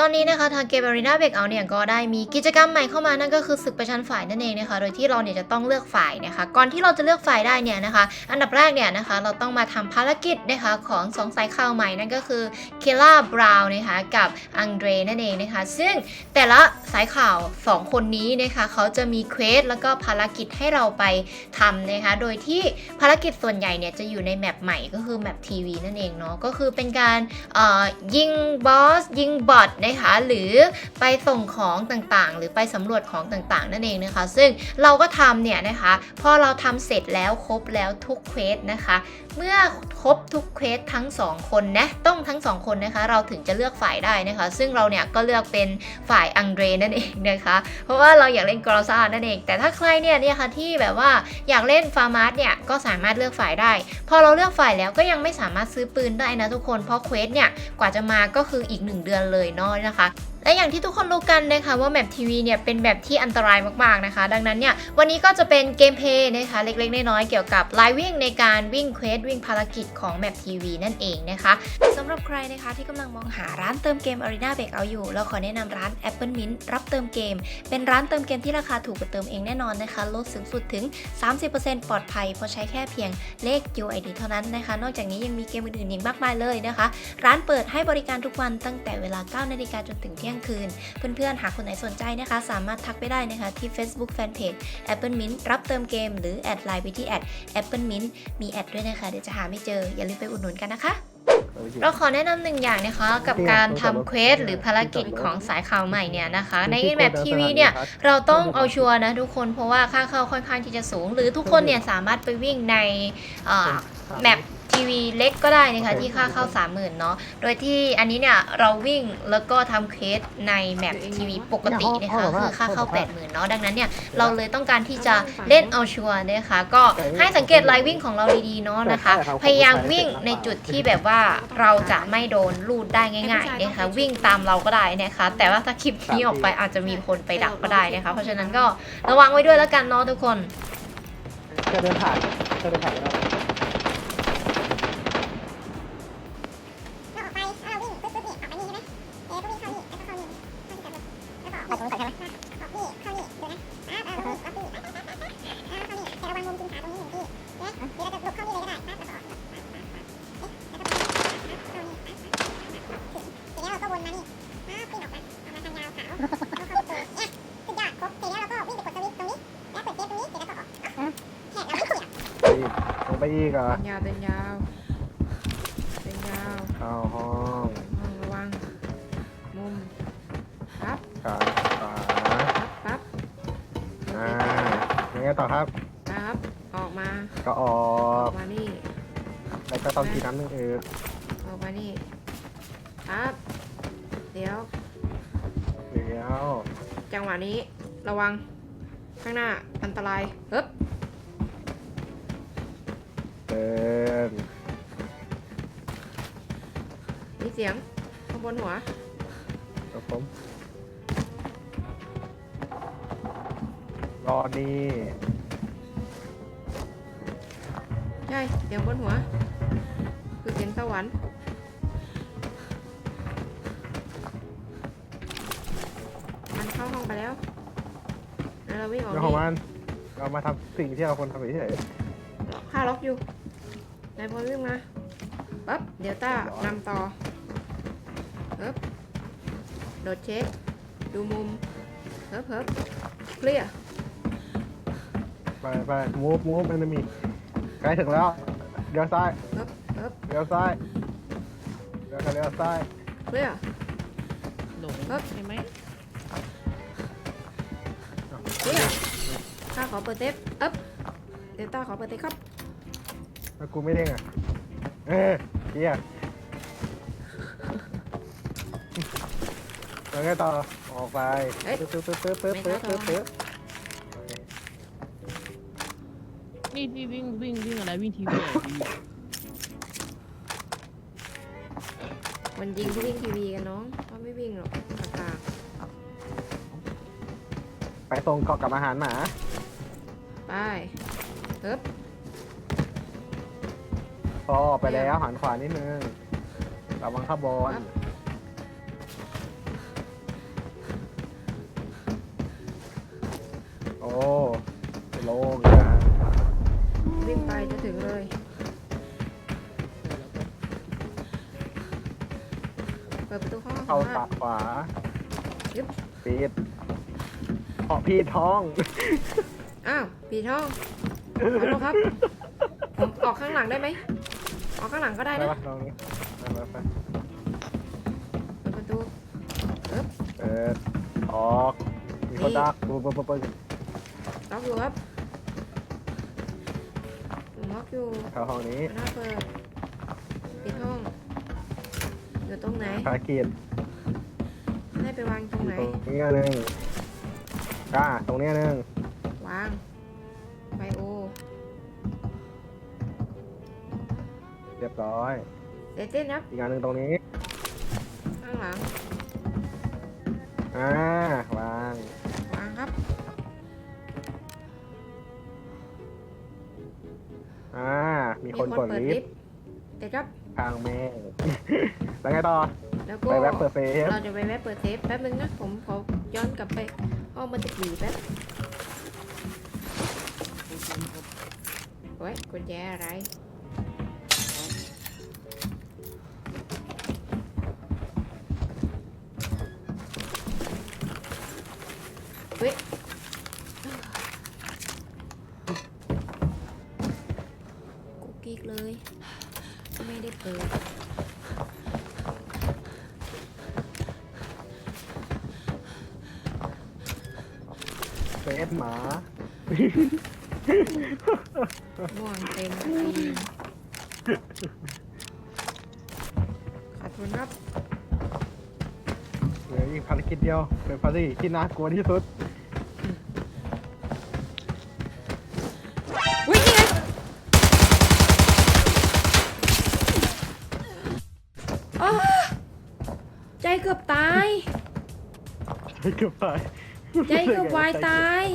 ตอนนี้นะคะทางเกม Arena Breakout เนี่ยก็ได้มีกิจกรรมใหม่เข้ามานั่นก็คือศึกประชันฝ่ายนั่นเองนะคะโดยที่เราเนี่ยจะต้องเลือกฝ่ายนะคะ ก่อนที่เราจะเลือกฝ่ายได้เนี่ยนะคะ อันดับแรกเนี่ยนะคะเราต้องมาทำภารกิจนะคะของสองสายข่าวใหม่นั่นก็คือเคล่าบราวน์นะคะกับอังเดรนั่นเองนะคะ ซึ่งแต่ละสายข่าว 2 คนนี้นะคะเขาจะมีเควสแล้วก็ภารกิจให้เราไปทำนะคะโดยที่ภารกิจส่วนใหญ่เนี่ยจะอยู่ในแมปใหม่ก็คือแมปทีวีนั่นเองเนาะก็คือเป็นการเอ่อยิงบอสยิงบอทนะคะ หรือไปส่งของต่างๆ หรือไปสำรวจของต่างๆ นั่นเองนะคะ ซึ่งเราก็ทำเนี่ยนะคะ พอเราทำเสร็จแล้วครบแล้วทุกเควสนะคะ เมื่อครบทุกเควสทั้ง 2 คนนะต้องทั้ง 2 คนนะคะ เราถึงจะเลือกฝ่ายได้นะคะ ซึ่งเราเนี่ยก็เลือกเป็นฝ่ายอังเดรนั่นเองนะคะ เพราะว่าเราอยากเล่นกรอซ่านั่นเอง แต่ถ้าใครเนี่ยเนี่ยค่ะที่แบบว่าอยากเล่นฟาร์มาร์เนี่ยก็สามารถเลือกฝ่ายได้ พอเราเลือกฝ่ายแล้วก็ยังไม่สามารถซื้อปืนได้นะทุกคนเพราะเควสเนี่ยกว่าจะมาก็คืออีก 1 เดือนเลยเนาะนะคะ และอย่างที่ทุกคนรู้กันนะคะว่าแมปทีวีเนี่ยเป็นแบบที่อันตรายมากๆนะคะ ดังนั้นเนี่ยวันนี้ก็จะเป็นเกมเพย์นะคะเล็กๆน้อยๆเกี่ยวกับไลน์วิ่งในการวิ่งเควสวิ่งภารกิจของแมปทีวีนั่นเองนะคะสำหรับใครนะคะที่กำลังมองหาร้านเติมเกม Arena b r e a k o u t อยู่เราขอแนะนำร้าน Apple Mint รับเติมเกม เป็นร้านเติมเกมที่ราคาถูกกว่าเติมเองแน่นอนนะคะ ลดสูงสุดถึง 30%ปลอดภัยเพราะใช้แค่เพียงเลข UID เท่านั้นนะคะ นอกจากนี้ยังมีเกมอื่นๆอีกมากมายเลยนะคะ ร้านเปิดให้บริการทุกวันตั้งแต่เวลา 9 นาฬิกาจนถึงเที่ยงคืน เพื่อนๆ หากคนไหนสนใจนะคะ สามารถทักไปได้นะคะที่ Facebook Fanpage Apple Mint รับเติมเกมหรือแอดไลน์ไปที่แอด Apple Mint มีแอดด้วยนะคะ เดี๋ยวจะหาไม่เจอ อย่าลืมไปอุดหนุนกันนะคะเราขอแนะนำหนึ่งอย่างนะคะกับการทำเควสหรือภารกิจของสายข่าวใหม่เนี่ยนะคะ ในแมปทีวีเนี่ยเราต้องเอาชัวร์นะทุกคนเพราะว่าค่าเข้าค่อนข้างที่จะสูง หรือทุกคนเนี่ยสามารถไปวิ่งในเอ่อแมป ทีวีเล็กก็ได้นะคะที่ค่าเข้า 30,000เนาะโดยที่อันนี้เนี่ยเราวิ่งแล้วก็ทำเควสในแมปทีวีปกตินะคะคือค่าเข้า 80,000เนาะดังนั้นเนี่ยเราเลยต้องการที่จะเล่นเอาชัวร์นะคะก็ให้สังเกตไลน์วิ่งของเราดีๆเนาะนะคะ พยายามวิ่งในจุดที่แบบว่าเราจะไม่โดนลูดได้ง่ายๆนะคะวิ่งตามเราก็ได้นะคะ แต่ว่าถ้าคลิปนี้ออกไปอาจจะมีคนไปดักก็ได้นะคะ เพราะฉะนั้นก็ระวังไว้ด้วยแล้วกันเนาะทุกคนแค่เดินผ่านแค่เดินผ่านก็ได้ เข้าที่จอดรถแล้วก็ออกนี่ออกนี่เข้านี่ดูนะอ่าอ่าเราวิ่งออกนี่อ่าเข้านี่แต่ระวังมุมกินขาตรงนี้หนึ่งที่เอ๊ะเดี๋ยวเราจะหลบเข้านี่เลยก็ได้ปั๊บแล้วก็ออกปั๊บปั๊บปั๊บเอ๊ะแล้วก็ปั๊บปั๊บเข้านี่ปั๊บปั๊บปั๊บปั๊บถึงทีนี้เราก็วนมานี่ปั๊บวิ่งออกมาออกมาทางยาวขาวแล้วเข้าประตูเนี่ยสุดยอดครบทีนี้เราก็วิ่งไปกดสวิตช์ตรงนี้แล้วเปิดเกมตรงนี้เสร็จแล้วก็ออกแค่เราไม่เกี่ยวลงไปอีกเหรอ เต้นยาวเต้นยา จังหวะนี้ระวังข้างหน้าอันตรายเอ๊บเดินมีเสียงข้างบนหัวครับผมรอนี่ใช่เสียงบนหัว คือเสียงสวรรค์ ไปแล้วแล้วเราวิ่งออกเรื่องของนี่มันเรามาทำสิ่งที่เราควรทำเฉยค่าล็อกอยู่นายพลวิ่งมาปั๊บเดี๋ยวต้าเรียบร้อย นำต่อเฮิบโดดเช็ค ดูมุมเฮิบเฮิบเคลียร์ๆไปไปมูฟมูฟแอนมีใกล้ถึงแล้วเลี้ยวซ้ายเฮิบเฮิบเลี้ยวซ้ายเลี้ยวซ้ายเลี้ยวซ้ายเคลียร์ หลงครับใช่ไหม เคลียร์ข้าขอเปิดเทปเอ๊บเดี๋ยวต้าขอเปิดเทปครับแล้วกูไม่เด้งอะ เออเฮียแล้วไงต่อ ออกไปปึ๊บปึ๊บปึ๊บปึ๊บปึ๊บปึ๊บปึ๊บนี่ที่วิ่งวิ่งวิ่งอะไรวิ่งทีวีเหรอพี่มันยิงที่วิ่งทีวีกันน้องเขาไม่วิ่งหรอกกาก ส่งเกาะกับอาหารหมา ไปเอ๊บพอไปแล้วหันขวานิดนึงระวังข้าบอลโอ้โล่งนะวิ่งไปจะถึงเลยเปิดประตูห้องเอาตัดขวาปิด เพาะพี่ท้อง อ้าวปีท้องขอโทษครับ ผมออกข้างหลังได้ไหมออกข้างหลังก็ได้ได้นะปะลองนี้ไปไปไปเปิดประตูเปิดออกมีคนดักปุ๊บปุ๊บปุ๊บปุ๊บล็อกอยู่ครับล็อกอยู่เข้าห้องนี้หน้าเปิดปิดห้อง อยู่ตรงไหนภารกิจให้ไปวางตรงไหนตรงนี้อันหนึ่ง กล้า ตรงนี้อันหนึ่งวางไบโอ เรียบร้อย เดเต้นครับอีกอันหนึ่งตรงนี้ ข้างหลัง อ่าวาง วางครับ อ่า มีคนกดเปิดลิลิฟฟต์ต์เด็ดครับ ทางแม่ง แล้วไงต่อ แล้วก็ ไปแว็บเปิดเซฟเราจะไปแวะเปิดเซฟแป๊บนึงนะ ผมขอย้อนกลับไป ห้องมันจะกี่แป๊บโอ้ยกุญแจอะไรเฮ้ยกุ๊กกิ๊กเลย ไม่ได้เปิด เซฟหมาม่วงเต็มปีขอบคุณครับเหลืออีกภารกิจเดียวเป็นภารกิจที่น่ากลัวที่สุดวิ่งยังไงอ้าใจเกือบตายใช้เกือบตาย ใจเกือบวายตาย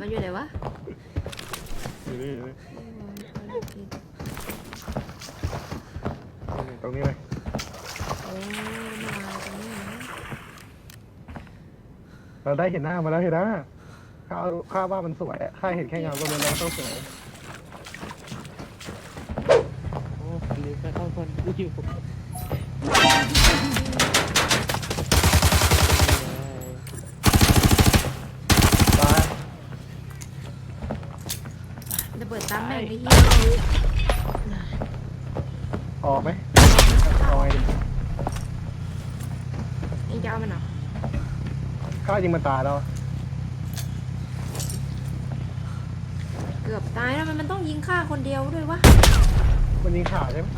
มันอยู่ไหนวะอยู่นี่อยู่นี่ตรงนี้เลยโอ้มาตรงนี้นะเราได้เห็นหน้ามาแล้วเห็นหน้าข้าข้าว่ามันสวยอะข้าเห็นแค่เงาก็รู้แล้วว่าต้องสวย ออกไหมเอาไงดีเองจะเอามันเหรอข้ายิงมันตายแล้วเกือบตายแล้วมันมันต้องยิงฆ่าคนเดียวด้วยวะมันยิงขาใช่ไหม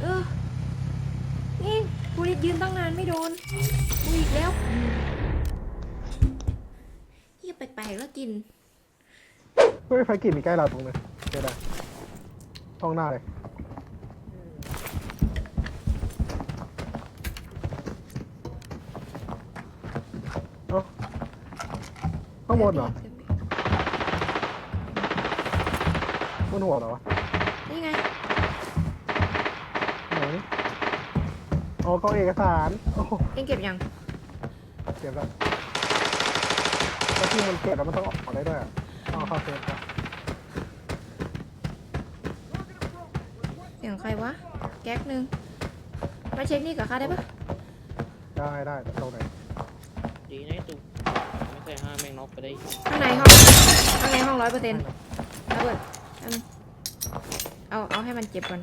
เออนี่กูรีบยืนตั้งนานไม่โดนกูอีกแล้วเฮียแปลกๆแล้วกินเฮ้ยไฟกิจมีใกล้เราตรงนึงเจอได้ห้องหน้าเลยเอ้าข้างบนเหรอ บนหัวเหรอวะนี่ไง ไหนอ๋อกล้องเอกสารโอ้โหเองเก็บยัง เก็บแล้วแล้วที่มันเก็บแล้วมันต้องออกได้ด้วยอะต้องเอาเข้าเซฟครับเสียงใครวะ แก๊กหนึ่งมาเช็คนี่กับข้าได้ปะได้ได้ตรงไหนดีนะไอ้ตุ๊ก ไม่เคยห้ามแม่งน็อกไปได้ข้างในห้องข้างในห้องร้อยเปอร์เซ็นต์ระเบิดเอาเอาเอาให้มันเจ็บก่อน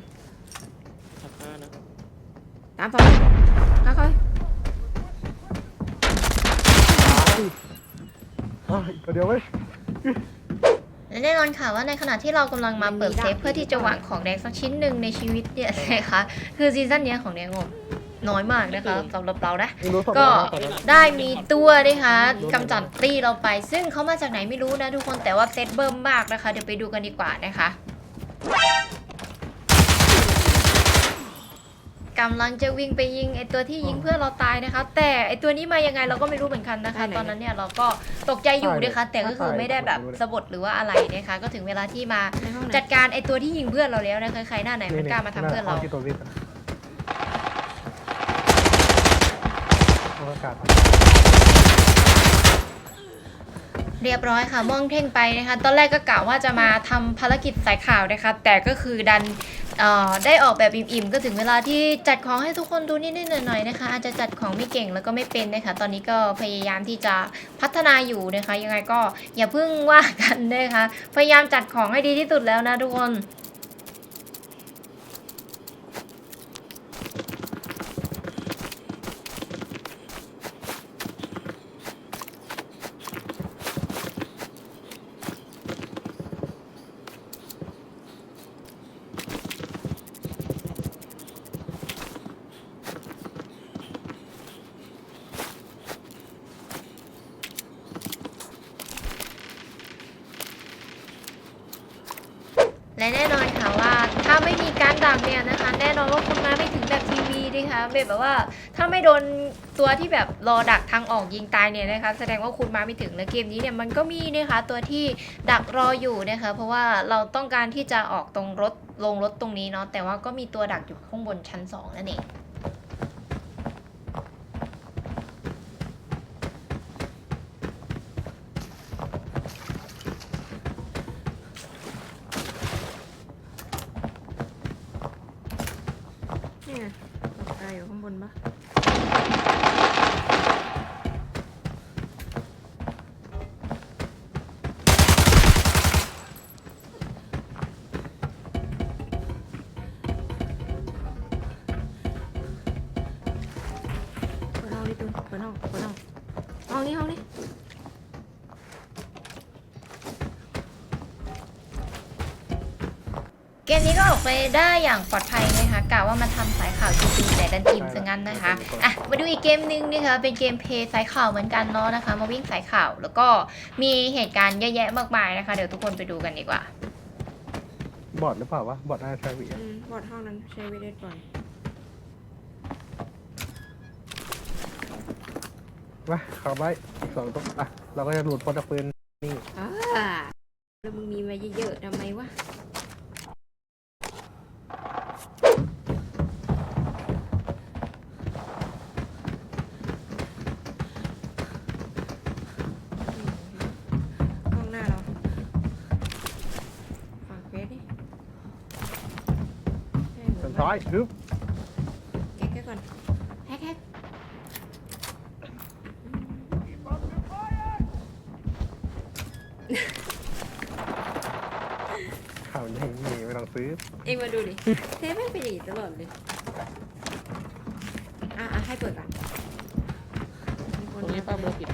ทักห้านะตามต่อค่อยอ้าวอีกตัวเดียวเว้ยและแน่นอนค่ะว่าในขณะที่เรากำลังมาเปิดเซฟเพื่อที่จะหวังของแดงสักชิ้นหนึ่งในชีวิตเนี่ยนะคะคือซีซั่นเนี้ยของแดงงบ น้อยมากนะคะสำหรับเรานะมึงรู้สดก็แล้วนะได้มีตัวนะคะกำจัดตีเราไป ซึ่งเขามาจากไหนไม่รู้นะทุกคนแต่ว่าเซตเบิ่มมากนะคะ เดี๋ยวไปดูกันดีกว่านะคะกำลังจะวิ่งไปยิงไอตัวที่ยิงเพื่อนเราตายนะคะ แต่ไอตัวนี้มายังไงเราก็ไม่รู้เหมือนกันนะคะ ตอนนั้นเนี่ยเราก็ตกใจอยู่นะคะ แต่ก็คือไม่ได้แบบสะบดหรือว่าอะไรนะคะ ก็ถึงเวลาที่มาๆในห้องไหนจัดการไอตัวที่ยิงเพื่อนเราแล้วนะคะใครหน้าไหนมันกล้ามาทำเพื่อนเรา ที่ตัววิทย์ อะเอากาศเรียบร้อยค่ะม่วงเท่งไปนะคะ ตอนแรกก็กะว่าจะมาทำภารกิจสายข่าวนะคะ แต่ก็คือดันได้ออกแบบอิ่มๆ ก็ถึงเวลาที่จัดของให้ทุกคนดูนิดๆหน่อยๆนะคะ อาจจะจัดของไม่เก่งแล้วก็ไม่เป็นนะคะ ตอนนี้ก็พยายามที่จะพัฒนาอยู่นะคะ ยังไงก็อย่าเพิ่งว่ากันนะคะ พยายามจัดของให้ดีที่สุดแล้วนะทุกคน และแน่นอนค่ะว่าถ้าไม่มีการดักเนี่ยนะคะ แน่นอนว่าคุณมาไม่ถึงแบบทีวีนะคะแบบว่าถ้าไม่โดนตัวที่แบบรอดักทางออกยิงตายเนี่ยนะคะ แสดงว่าคุณมาไม่ถึงและเกมนี้เนี่ยมันก็มีนะคะตัวที่ดักรออยู่นะคะ เพราะว่าเราต้องการที่จะออกตรงรถลงรถตรงนี้เนาะแต่ว่าก็มีตัวดักอยู่ข้างบนชั้นสองนั่นเอง นี่ไง ตกใจอยู่ข้างบนปะ มนี้ก็ออกไปได้อย่างปลอดภัยนะคะกะว่ามาทำสายข่าวจริงๆแต่ดันทีมซะงั้นนะคะอะมาดูอีกเกมนึงนะคะเป็นเกมเพลย์สายข่าวเหมือนกันเนาะนะคะ มาวิ่งสายข่าวแล้วก็มีเหตุการณ์เยอะแยะมากมายนะคะ เดี๋ยวทุกคนไปดูกันดีกว่า บอดหรือเปล่าวะ บอดน่าจะใช้วีอืมบอดห้องนั้นใช้วิดีโอก่อนมาเข้าไว้อีกสองตัวอะ เราก็จะหลุดพอจากปืนนี่ อ่าแล้วมึงมีมาเยอะๆทำไมวะ อนนซ้ายฮึบแก๊กแก๊กก่อนแฮกแฮกข่าวยังมีไม่ต้องซื้อเองมาดูดิ เทปไม่งเป็นอย่างนี้ตลอดเลย อะอะให้เปิดก่อนมีคตรงนี้ป้าเบอร์ปิด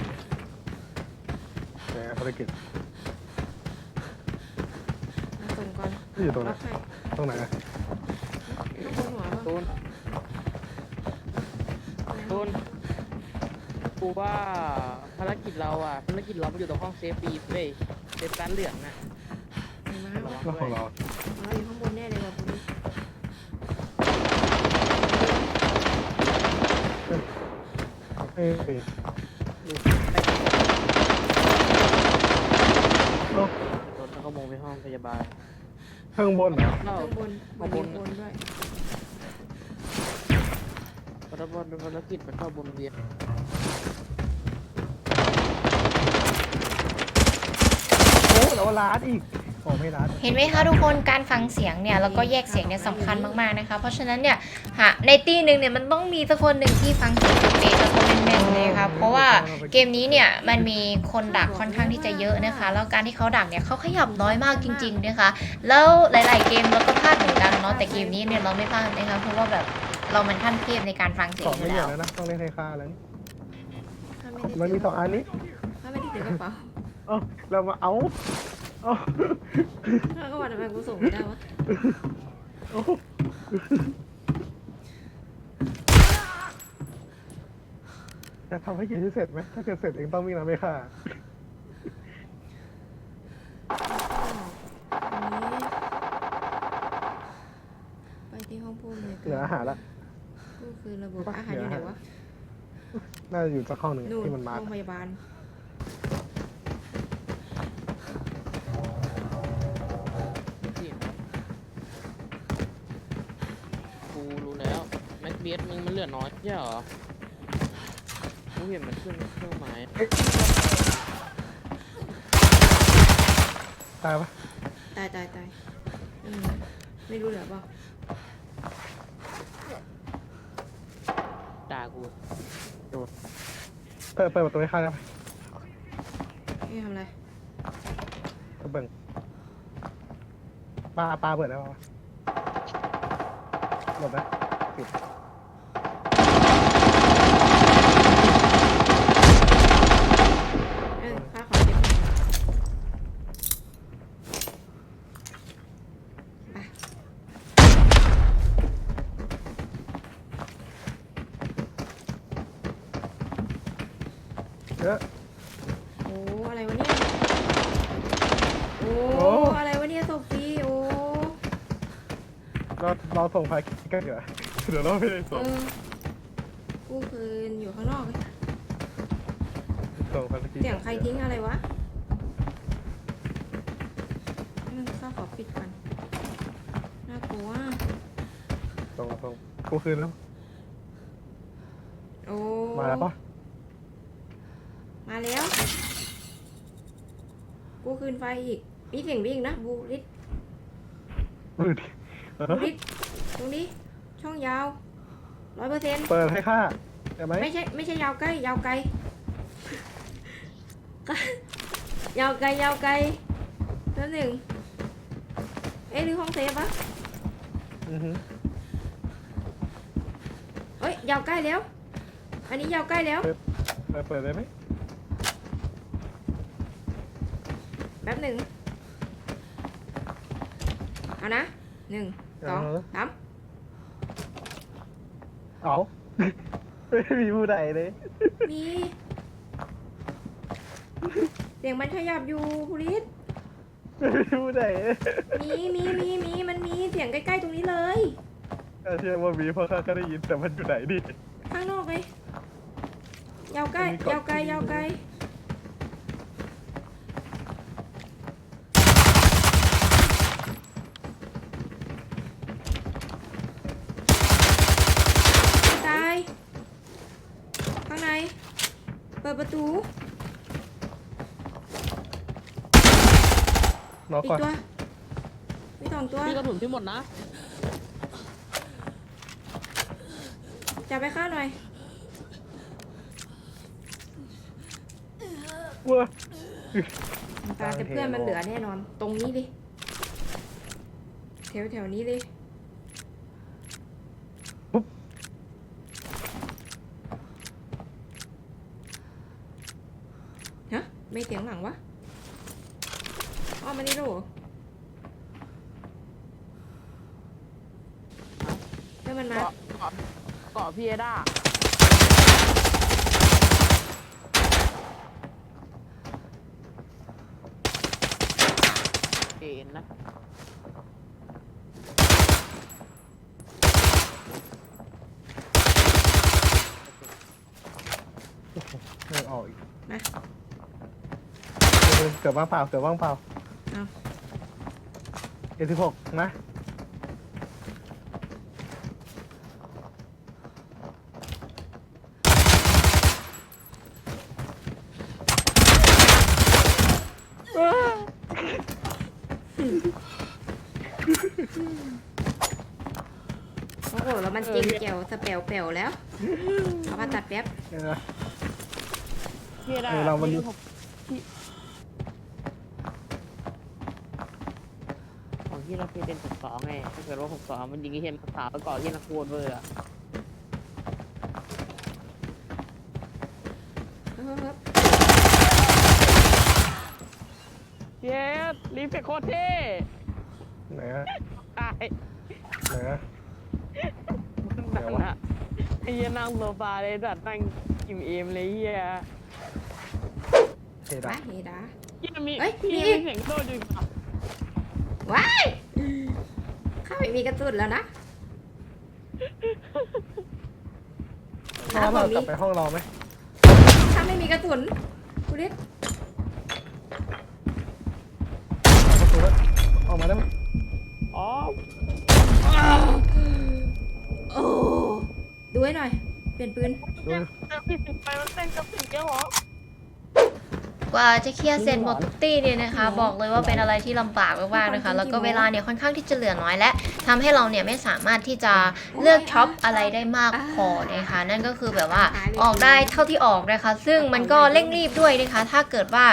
แต่ภารกิจมาส่งก่อนที่อยู่ตรงไหน ล็อกให้ตรงไหนอะ ข้างบนหัวป่ะ ตูนตูนกูว่าภารกิจเราอะภารกิจเรามันอยู่ตรงห้องเซฟบีเว้ยเซฟการดเหลืองน่ะไหนมาระวะวังแล้วด้ขวองยเราเราอยู่ข้างบนแน่เลยว่ะคุณดิเอ้ยเอ้ยดูเอ้ารถเขาขโมยไปห้องพยาบาลข้างบนเหรอเราข้างบนบนมีคนด้วย ภารกิจภารกิจมันเข้าบนเรียนโอ้แล้วร้านอีกโอ้ไม่ร้านเห็นไหมคะทุกคนการฟังเสียงเนี่ยแล้วก็แยกเสียงเนี่ยสำคัญมากๆนะคะ เพราะฉะนั้นเนี่ยหาในตีหนึ่งเนี่ยมันต้องมีสักคนหนึ่งที่ฟังเสียงเป๊ะแล้วก็แม่นๆเลยค่ะเพราะว่าเกมนี้เนี่ยมันมีคนดักค่อนข้างที่จะเยอะนะคะ แล้วการที่เขาดักเนี่ยเขาขยับน้อยมากจริง ๆนะคะ แล้วหลาย ๆ เกมเราก็พลาดเหมือนกันเนาะแต่เกมนี้เนี่ยเราไม่พลาดนะคะเพราะว่าแบบ เรามันขั้นเทพในการฟังเสียสงองอไม่ยู่เยแล้วอะแล้วนะต้องเล่นให้ค่าแล้วนี่ถ้าไม่ได้มันมีสองอันนี้ถ้าไม่ได้ถือกระเป๋าเอ้าเรามาเอาเอาถ้าก็ว่าทำไมกูส่งไม่ได้วะเอาจะทำให้เกมที่เสร็จไหมถ้าเกิดเสร็จเองต้องวิ่งน้ำไม่ค่าอันนี้ไปที่ห้องผู้อำนวยเหลืออาหารละ ก็คือระบบอาหารอยู่ไหนวะน่าจะอยู่สักห้องหนึ่งนู่นที่มันมาโรงพยาบาลที่กูรู้แล้วแม็กเบียสมึงมันเหลือน้อยใช่เหรอกูเห็นมันขึ้นเครื่องหมายตายปะตายตายตายอืมไม่รู้เหรอเปล่า ด่า กูเปิดเปิดประตูให้ข้างได้ปะนี่ทำอะไรก็เบิ่งปลาปลาเปิดแล้วปะหมดนะปิด เออข้าขอเก็บหน่อยไป เยอะ โอ้อะไรวะเนี่ย โอ้ โอ้ อะไรวะเนี่ยโซฟีโอ้ เราเราส่งไฟกันเดี๋ยวเดี๋ยวเราไม่ได้เอส่งอกู้คืนอยู่ข้างนอกเลยส่งไฟเมื่อกี้เสียงใครทิ้งอะไรวะนั่นข้าขอปิดก่อนน่ากลัวส่งส่งกูคืนแล้วโอ้มาแล้วปะมาแล้ว กู้คืนไฟอีกมีเสียงวิ่งนะบูริสดูดิเออบูริส ตรงนี้ ช่องยาวร้อยเปอร์เซ็นต์เปิดให้ข้าได้ไหมไม่ใช่ไม่ใช่ยาวใกล้ ยาวไกล ยาวไกลยาวไกลแล้วหนึ่งเอ๊ะหรือห้องเซฟวะอือฮึเอ้ยยาวใกล้แล้ว อันนี้ยาวใกล้แล้ว เปิดเปิดได้ไหมแป๊บหนึ่งเอานะหนึ่ง สองสามเอาไม่มีผู้ใดเลยมีเสียงมันขยับอยู่พุริสไม่มีผู้ใดเลยมีมีมีมีมันมีเสียงใกล้ๆตรงนี้เลยข้าเชื่อว่ามีเพราะข้าก็ได้ยินแต่มันอยู่ไหนดิข้างนอกเลยยาวใกล้มันมีกฎยาวไกลที่ยาวไกล ปิดประตูน้องอีก่กอนตัว มีสองตัว พี่กระสุนพี่หมดนะ จับไปข้าวหน่อยว้าตาแต่เพื่อนมันเหลือแน่นอน ตรงนี้ดิแถวแถวนี้เลย ฮะ ไม่เตียงหลังวะอ้อมานี่แล้เหรอเพื่อนมันมา เกาะเกาะเกาะพีเอด้าเอ็นนะ ไม่ออกอีก มา เกือบว่างเปล่าเกือบว่างเปล่าเอา เอ็นสิบหกนะโอ้โห แล้วมันจริงเกี่ยวสเปลเปลวแล้วเอามาตัดแป๊บ เออพี่เอด้าเออเรามัน พี่ผมพี่ของ ที่เราเคยเป็นหกสองไงถ้าเกิดว่าหกสองมันยิงไอ้เฮียนสาวไปเกาะเฮียนโคตรเวอร์อะเฮ้ยเฮ้ยเย้รีเฟกโคตรเท่ไหนฮะตายไหนฮะนั่นอะไอ้เหี้ยนั่งโซฟาเลยดัดนั่งกิมเอมเลยเฮียเฮไปดาเฮดา เฮียมีเอ้ยพี่มีมีอีกเสียงโดดอยู่อีกเหรอ ว้ายข้า ไม่มีกระสุนแล้วนะถ้าเรากลับไปห้องเราไหมข้าไม่มีกระสุนคุณฤทธิ์ประตูแล้วออกมาได้ไหมอ๋อโอ้ดูให้หน่อย เปลี่ยนปืนดูเจอพี่สิบไปมันเต้นกับสิ่งเดียวเหรอ กว่าจะเคลียร์เสร็จหมดทุกตี้เนี่ยนะคะ บอกเลยว่าเป็นอะไรที่ลำบากมากๆนะคะ แล้วก็เวลาเนี่ยค่อนข้างที่จะเหลือน้อยและทำให้เราเนี่ยไม่สามารถที่จะเลือกช็อปอะไรได้มากพอนะคะ นั่นก็คือแบบว่าออกได้เท่าที่ออกนะคะ ซึ่งมันก็เร่งรีบด้วยนะคะ ถ้าเกิดว่า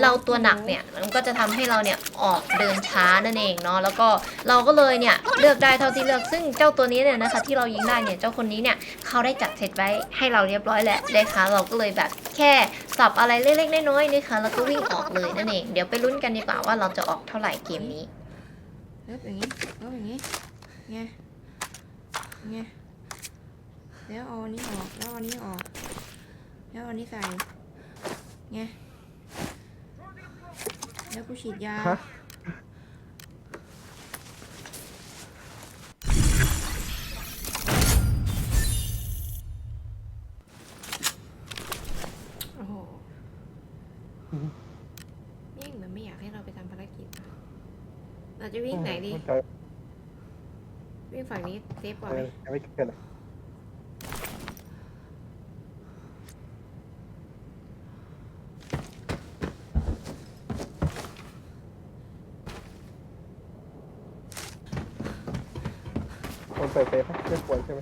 เราตัวหนักเนี่ยมันก็จะทำให้เราเนี่ยออกเดินช้านั่นเองเนาะแล้วก็เราก็เลยเนี่ยเลือกได้เท่าที่เลือก ซึ่งเจ้าตัวนี้เนี่ยนะคะ ที่เรายิงได้เนี่ยเจ้าคนนี้เนี่ยเขาได้จัดเสร็จไว้ให้เราเรียบร้อยแล้วนะคะเราก็เลยแบบ แค่สับอะไรเล็กๆน้อยๆนะคะแล้วก็วิ่งออกเลยนั่นเอง เดี๋ยวไปลุ้นกันดีกว่าว่าเราจะออกเท่าไหร่เกมนี้เอบอย่างนี้เอบอย่างนี้ไงไงแล้วเอาอันนี้ออกแล้วเอาอันนี้ออก แล้วเอาอันนี้ใส่ไงแล้วกูฉีดยา ฮะ โอ้โหยิ่งเหมือนไม่อยากให้เราไปทำภารกิจอะเรา จะวิ่งไหนดีมันจะวิ่งฝั่งนี้เซฟกว่าเอไหมอยังไม่เกิดเลยคนเปิดเซฟไหมไม่ควรใช่ไหม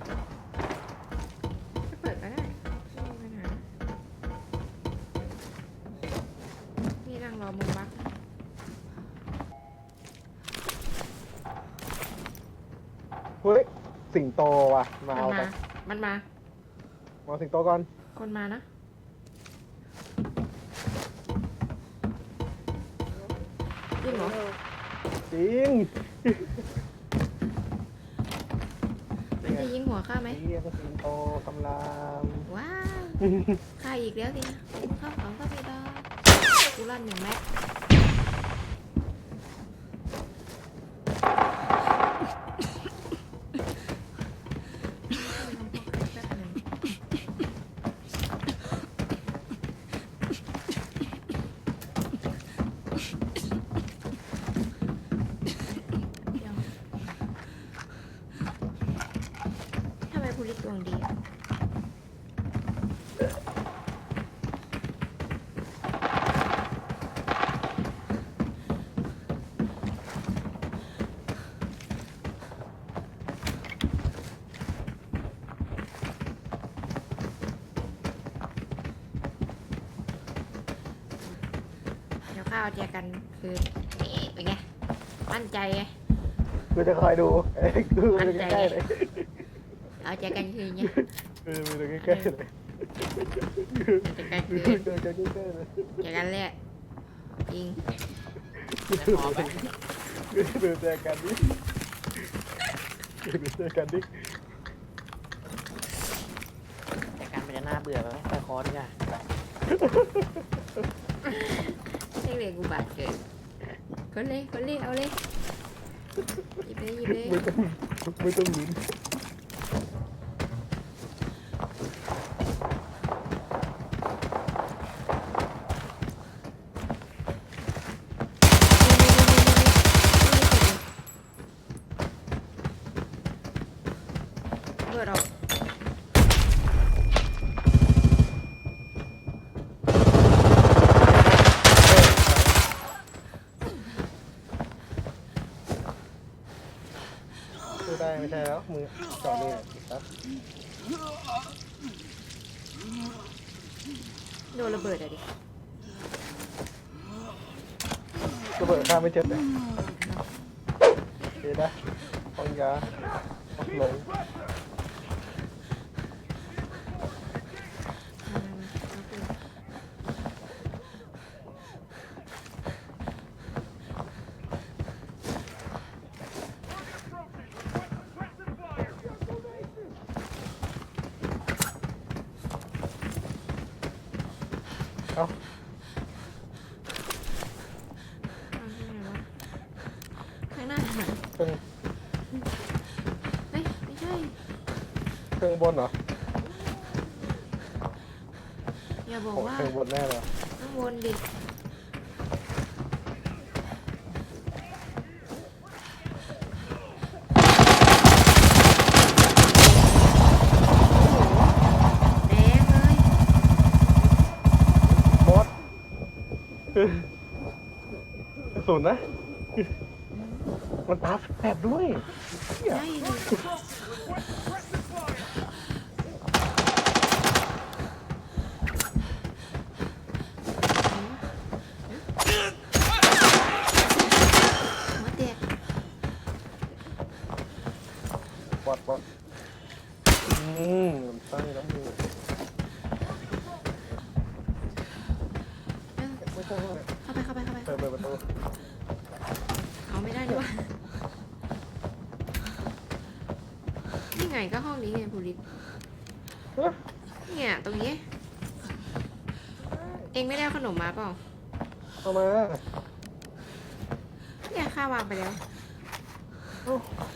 โตว่ะ มามันเอามาไปมันมา มาเอาสิงโตก่อน คนมานะ จริงเหรอ จริงมันจะยิงหัวข้าไหม เรียกสิงโตคำรามว้าวข้าอีกแล้วสินะคุณข้าของข้าไม่ได้กูลั่นหนึ่งแม็กแป๊บหนึ่งเดี๋ยวทำไมพูดดวงดีอะ เดี๋ยวข้าวเอาแจกันคืนนี่เป็นไง มั่นใจไง กูจะคอยดูเอ้ยกูมั่นดูใจใกล้ๆเลยเอาแจกันคืนไงเออดูใกล้ๆเลยแจกันคืดูนใกล้ๆเลยแจกันแรกจริงจะพอไหมดูแจกันดิดูแจกันดิแต่การมันจะน่าเบื่อไหมไปคอร์สดีกว่าเรีย ช่เรียกูบาดเกิดคนเลยคนเลยเอาเลยหยิบเลยหยิบเลย ไม่ต้องไม่ต้องลุ้น เปิดออก ดูได้ไม่ใช่แล้วมือจอดนี่ครับ โดนระเบิดอะดิ ก็เปิดข้าม ไม่เจอเลยเดี๋ยวนะฟองยาองหลง มามามาเอาคืน เอ้า เอาที่ไหนวะข้างหน้าหันเครื่องเฮ้ยไม่ใช่เครื่องบนเหรออย่าบอกโอ้ว่าเครื่องบนแน่เลยข้างบนดิแดงเลยบอสศูนย์นะมันตาแส บด้วยได้ดิหัวแตกวัดวัดอืมมันใช่แล้วนี่เออไม่ใช่ห้องเนี่ยเข้าไปเข้าไปเข้าไป เปิดเปิดประตู เอาไม่ได้ดีกว่า ไงก็ห้องนี้ไงภูริศเนี่ยตรงนี้ เองไม่ได้เอาขนมมาเปล่าเข้ามาเนี่ยข้าวางไปแล้ว I need